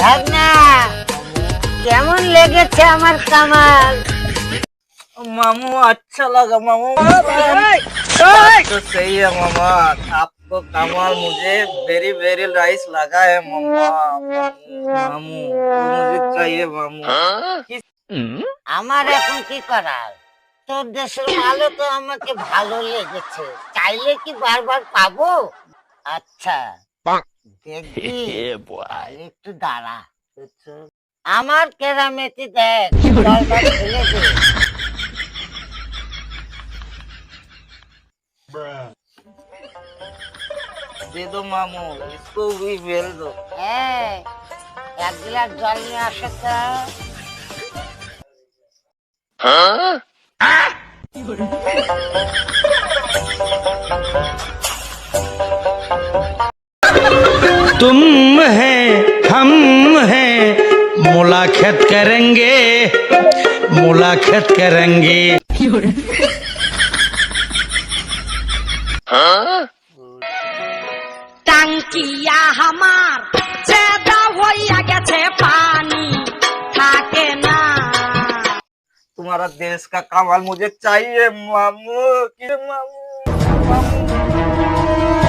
ভাগনা কেমন লেগেছে আমার কামাল मामू अच्छा लगा मामू तो सही है मामा आपको कमाल मुझे वेरी वेरी नाइस लगा है मामा मामू तो मुझे चाहिए मामू আমার এখন কি করার? তোর দেশের মালও তো আমাকে ভালো লেগেছে। চাইলে কি বারবার পাবো? আচ্ছা একটু দাঁড়া আমার কেরামেতি দেখ মামু ইসকো উই দো। হ্যাঁ এক গ্লাস জল নিয়ে আসো हाँ? तुम हैं हम हैं मुलाकात करेंगे मुलाकात करेंगे हाँ? टंकिया तुम्हारा देश का कमाल मुझे चाहिए मामू मामू मामू।